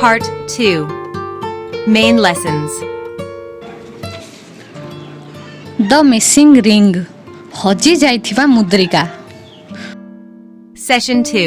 Part 2 Main Lessons the missing ring ହଜି ଯାଇଥିବା Mudrika Session 2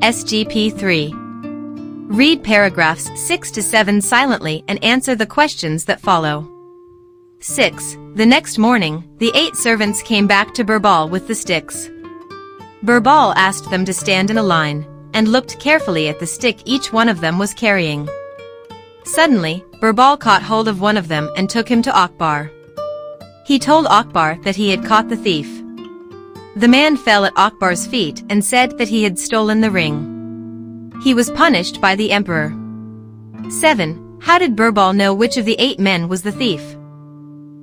SGP 3 Read paragraphs 6 to 7 silently and answer the questions that follow. 6. The next morning, the eight servants came back to Birbal with the sticks. Birbal asked them to stand in a line and looked carefully at the stick each one of them was carrying. Suddenly, Birbal caught hold of one of them and took him to Akbar. He told Akbar that he had caught the thief. The man fell at Akbar's feet and said that he had stolen the ring. He was punished by the emperor. 7. How did Birbal know which of the eight men was the thief?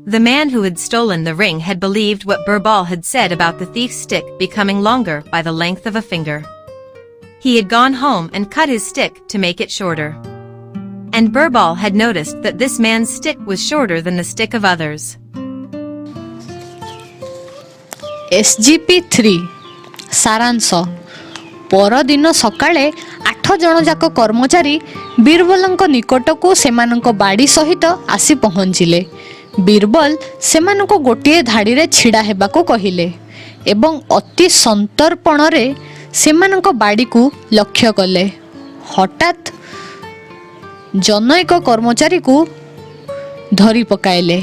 The man who had stolen the ring had believed what Birbal had said about the thief's stick becoming longer by the length of a finger. He had gone home and cut his stick to make it shorter. And Birbal had noticed that this man's stick was shorter than the stick of others. S G P three ସାରାଂଶ ପରଦିନ ସକାଳେ ଆଠ ଜଣ ଯାକ କର୍ମଚାରୀ ବୀରବଲଙ୍କ ନିକଟକୁ ସେମାନଙ୍କ ବାଡ଼ି ସହିତ ଆସି ପହଞ୍ଚିଲେ ବୀରବଲ ସେମାନଙ୍କୁ ଗୋଟିଏ ଧାଡ଼ିରେ ଛିଡ଼ା ହେବାକୁ କହିଲେ ଏବଂ ଅତି ସନ୍ତର୍ପଣରେ ସେମାନଙ୍କ ବାଡ଼ିକୁ ଲକ୍ଷ୍ୟ କଲେ ହଠାତ୍ ଜନୈକ କର୍ମଚାରୀକୁ ଧରି ପକାଇଲେ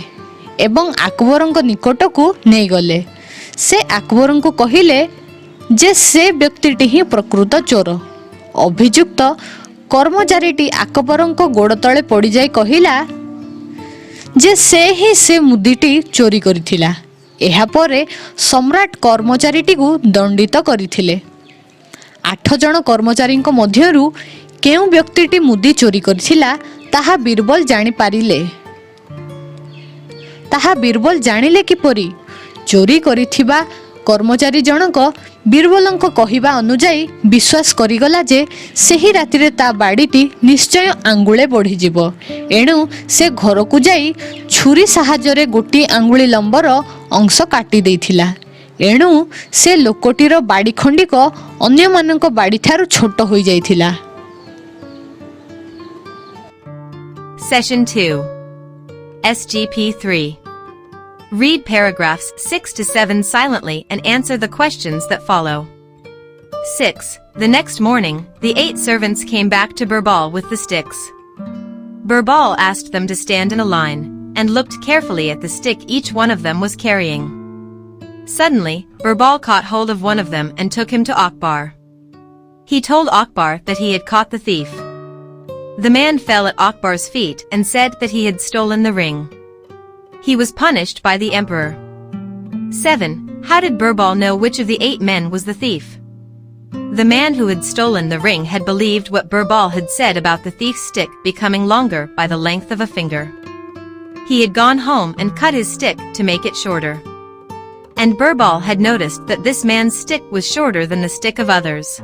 ଏବଂ ଆକବରଙ୍କ ନିକଟକୁ ନେଇଗଲେ ସେ ଆକବରଙ୍କୁ କହିଲେ ଯେ ସେ ବ୍ୟକ୍ତିଟି ହିଁ ପ୍ରକୃତ ଚୋର ଅଭିଯୁକ୍ତ କର୍ମଚାରୀଟି ଆକବରଙ୍କ ଗୋଡ଼ ତଳେ ପଡ଼ିଯାଇ କହିଲା ଯେ ସେ ହିଁ ସେ ମୁଦିଟି ଚୋରି କରିଥିଲା ଏହାପରେ ସମ୍ରାଟ କର୍ମଚାରୀଟିକୁ ଦଣ୍ଡିତ କରିଥିଲେ ଆଠ ଜଣ କର୍ମଚାରୀଙ୍କ ମଧ୍ୟରୁ କେଉଁ ବ୍ୟକ୍ତିଟି ମୁଦି ଚୋରି କରିଥିଲା ତାହା ବୀରବଲ ଜାଣିପାରିଲେ ତାହା ବୀରବଲ ଜାଣିଲେ କିପରି ଚୋରି କରିଥିବା କର୍ମଚାରୀ ଜଣକ ବୀରବଲଙ୍କ କହିବା ଅନୁଯାୟୀ ବିଶ୍ୱାସ କରିଗଲା ଯେ ସେହି ରାତିରେ ତା ବାଡ଼ିଟି ନିଶ୍ଚୟ ଆଙ୍ଗୁଳେ ବଢ଼ିଯିବ ଏଣୁ ସେ ଘରକୁ ଯାଇ ଛୁରୀ ସାହାଯ୍ୟରେ ଗୋଟିଏ ଆଙ୍ଗୁଳି ଲମ୍ବର ଅଂଶ କାଟି ଦେଇଥିଲା ଏଣୁ ସେ ଲୋକଟିର ବାଡ଼ି ଖଣ୍ଡିକ ଅନ୍ୟମାନଙ୍କ ବାଡ଼ିଠାରୁ ଛୋଟ ହୋଇଯାଇଥିଲା Session 2 SGP 3 Read paragraphs 6 to 7 silently and answer the questions that follow. 6. The next morning, the eight servants came back to Birbal with the sticks. Birbal asked them to stand in a line and looked carefully at the stick each one of them was carrying. Suddenly, Birbal caught hold of one of them and took him to Akbar. He told Akbar that he had caught the thief. The man fell at Akbar's feet and said that he had stolen the ring. He was punished by the emperor. 7. How did Birbal know which of the eight men was the thief? The man who had stolen the ring had believed what Birbal had said about the thief's stick becoming longer by the length of a finger. He had gone home and cut his stick to make it shorter. And Birbal had noticed that this man's stick was shorter than the stick of others.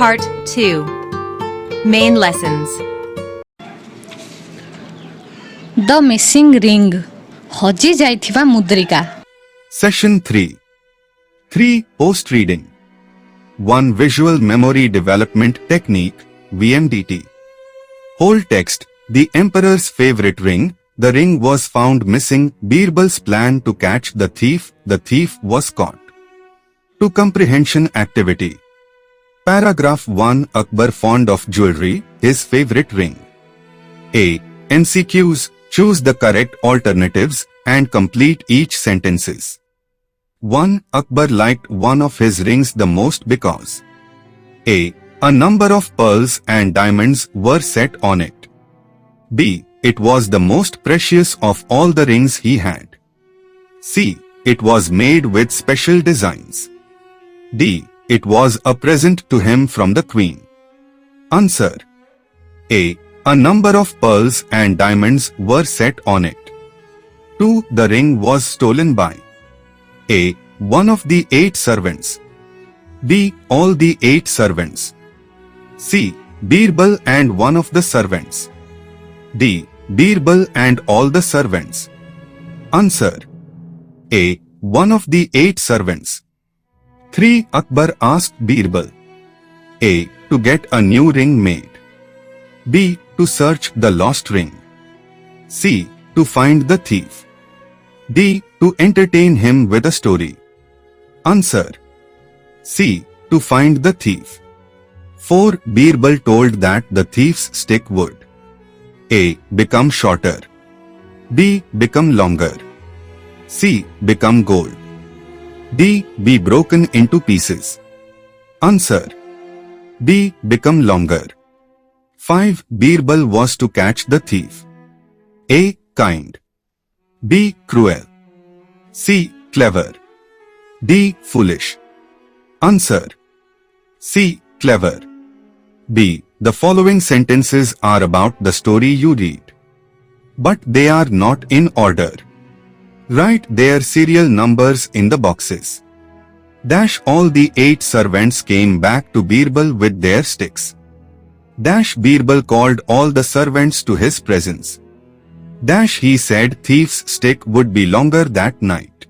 Part 2 Main Lessons the missing ring ହଜି ଯାଇଥିବା Mudrika Session 3 3. Post reading 1. Visual Memory Development Technique VMDT Whole text The Emperor's favorite ring. The ring was found missing. Birbal's plan to catch the thief. The thief was caught. To comprehension activity Paragraph 1 Akbar fond of jewelry, his favorite ring. A. MCQs choose the correct alternatives and complete each sentences. 1. Akbar liked one of his rings the most because A. A number of pearls and diamonds were set on it. B. It was the most precious of all the rings he had. C. It was made with special designs. D. It was a present to him from the Queen. Answer A. A number of pearls and diamonds were set on it. 2. The ring was stolen by A. One of the eight servants. B. All the eight servants. C. Birbal and one of the servants. D. Birbal and all the servants. Answer A. One of the eight servants. 3. Akbar asked Birbal A. To get a new ring made. B. To search the lost ring. C. To find the thief. D. To entertain him with a story. Answer C. To find the thief. 4. Birbal told that the thief's stick would A. Become shorter. B. Become longer. C. Become gold. D. Be broken into pieces. Answer B. Become longer. 5. Birbal was to catch the thief. A. Kind. B. Cruel. C. Clever. D. Foolish. Answer C. Clever. B. The following sentences are about the story you read. But they are not in order. Write their serial numbers in the boxes. Dash all the eight servants came back to Birbal with their sticks. Dash Birbal called all the servants to his presence. Dash he said thief's stick would be longer that night.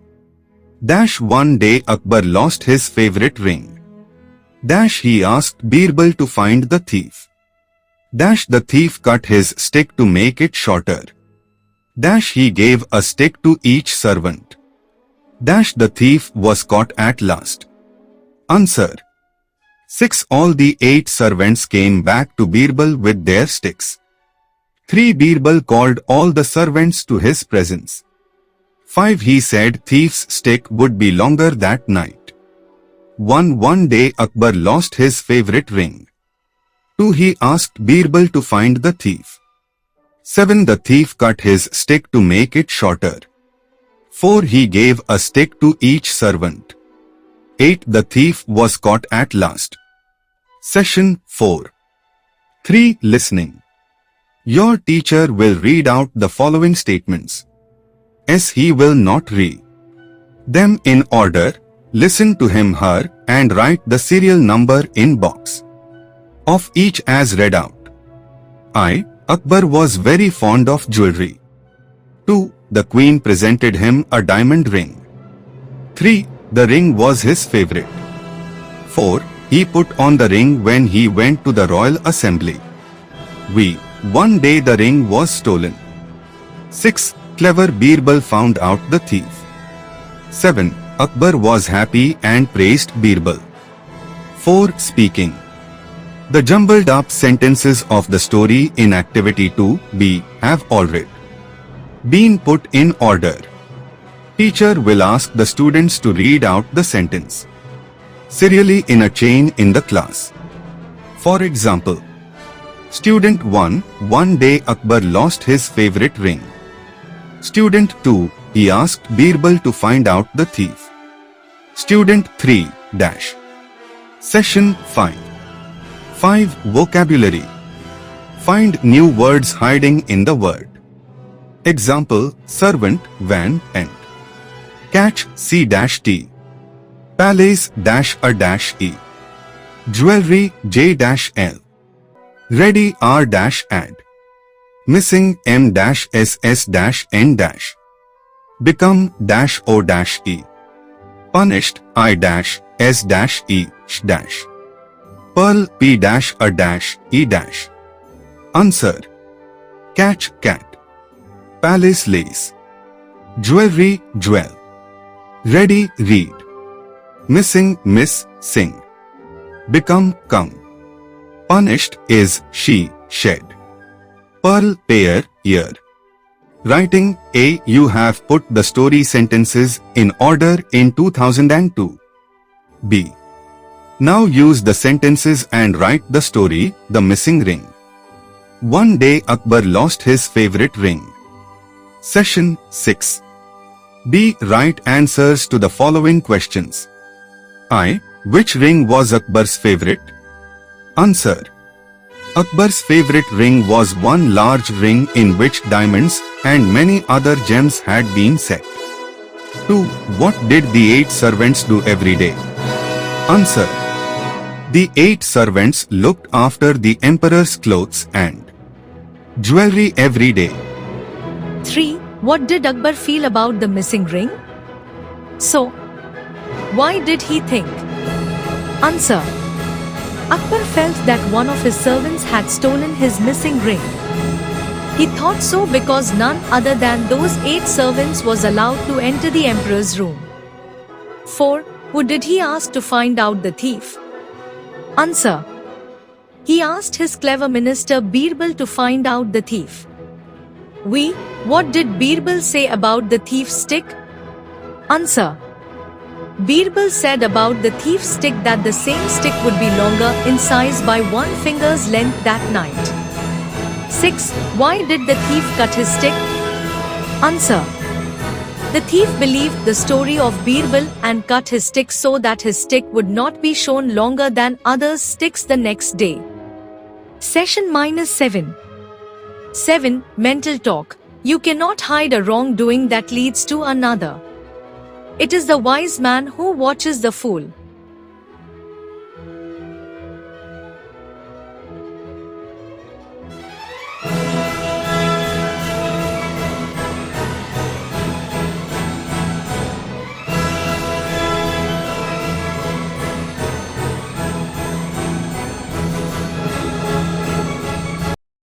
Dash one day Akbar lost his favorite ring. Dash he asked Birbal to find the thief. Dash the thief cut his stick to make it shorter. Dash he gave a stick to each servant. Dash the thief was caught at last. Answer 6. All the eight servants came back to Birbal with their sticks. 3. Birbal called all the servants to his presence. 5. He said thief's stick would be longer that night. 1. One day Akbar lost his favorite ring. 2. He asked Birbal to find the thief. 7. The thief cut his stick to make it shorter. 4. He gave a stick to each servant. 8. The thief was caught at last. Session 4 3. Listening Your teacher will read out the following statements. As he will not read them in order, listen to him her and write the serial number in box of each as read out. I. Akbar was very fond of jewelry. 2. The queen presented him a diamond ring. 3. The ring was his favorite. 4. He put on the ring when he went to the royal assembly. We. One day the ring was stolen. 6. Clever Birbal found out the thief. 7. Akbar was happy and praised Birbal. 4. Speaking. The jumbled up sentences of the story in Activity 2b have already been put in order. Teacher will ask the students to read out the sentence serially in a chain in the class. For example, Student 1, one day Akbar lost his favorite ring. Student 2, he asked Birbal to find out the thief. Student 3, dash. Session 5. 5. Vocabulary. Find new words hiding in the word. Example, servant, van, and. Catch, C-T. Palace, dash a dash E. Jewelry, J dash. Ready, R dash add. Missing, M dash dash. Become, dash O dash E. Punished, I dash dash. Pearl P dash a dash E dash. Answer. Catch cat. Palace lace. Jewelry jewel. Ready read. Missing miss sing. become come. Punished is she, shed. Pearl, pair, ear. Writing A. You have put the story sentences in order in 2002. B. Now use the sentences and write the story, The Missing Ring. One day Akbar lost his favorite ring. Session 6. B. Write answers to the following questions. I. Which ring was Akbar's favorite? Answer. Akbar's favorite ring was one large ring in which diamonds and many other gems had been set. 2. What did the eight servants do every day? Answer. The eight servants looked after the emperor's clothes and jewelry every day. 3. What did Akbar feel about the missing ring? So, why did he think? Answer. Akbar felt that one of his servants had stolen his missing ring. He thought so because none other than those eight servants was allowed to enter the emperor's room. 4. Who did he ask to find out the thief? Answer. He asked his clever minister Birbal to find out the thief. We, what did Birbal say about the thief's stick? Answer. Birbal said about the thief's stick that the same stick would be longer in size by one finger's length that night. 6. Why did the thief cut his stick? Answer. The thief believed the story of Birbal and cut his stick so that his stick would not be shown longer than others' sticks the next day. Session minus 7. 7. Mental talk. You cannot hide a wrongdoing that leads to another. It is the wise man who watches the fool.